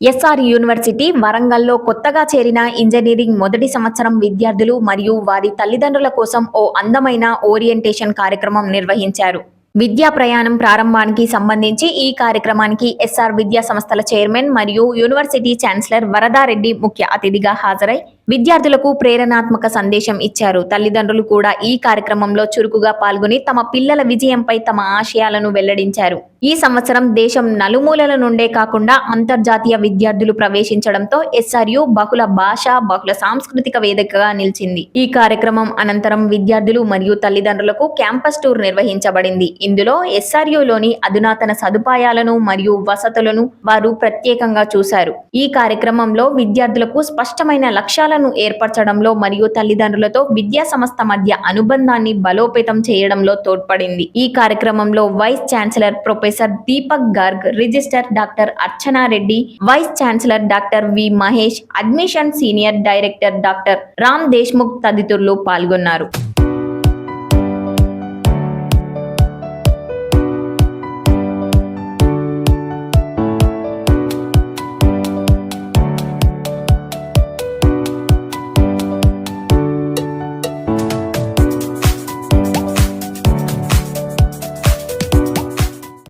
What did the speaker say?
SR university వరంగల్లో కొత్తగా చేరిన ఇంజనీరింగ్ మొదటి సంవత్సరం విద్యార్థులు మరియు వారి తల్లిదండ్రుల కోసం ఓ అందమైన ఓరియంటేషన్ కార్యక్రమం నిర్వహించారు. విద్యా ప్రయాణం ప్రారంభానికి సంబంధించి ఈ కార్యక్రమానికి ఎస్ఆర్ విద్యా సంస్థల చైర్మన్ మరియు యూనివర్సిటీ ఛాన్సలర్ వరదారెడ్డి ముఖ్య అతిథిగా హాజరై విద్యార్థులకు ప్రేరణాత్మక సందేశం ఇచ్చారు. తల్లిదండ్రులు కూడా ఈ కార్యక్రమంలో చురుకుగా పాల్గొని తమ పిల్లల విజయంపై తమ ఆశయాలను వెల్లడించారు. ఈ సంవత్సరం దేశం నలుమూలల నుండే కాకుండా అంతర్జాతీయ విద్యార్థులు ప్రవేశించడంతో ఎస్ఆర్యు బహుళ భాష బహుళ సాంస్కృతిక వేదికగా నిలిచింది. ఈ కార్యక్రమం అనంతరం విద్యార్థులు మరియు తల్లిదండ్రులకు క్యాంపస్ టూర్ నిర్వహించబడింది. ఇందులో ఎస్ఆర్యులోని అధునాతన సదుపాయాలను మరియు వసతులను వారు ప్రత్యేకంగా చూశారు. ఈ కార్యక్రమంలో విద్యార్థులకు స్పష్టమైన లక్ష్యాలను ఏర్పరచడంలో మరియు తల్లిదండ్రులతో విద్యా సంస్థ మధ్య అనుబంధాన్ని బలోపేతం చేయడంలో తోడ్పడింది. ఈ కార్యక్రమంలో vice chancellor professor Deepak Garg registrar doctor Archana Reddy vice chancellor doctor V Mahesh admission senior director doctor Ram Deshmukh తదితరులు పాల్గొన్నారు.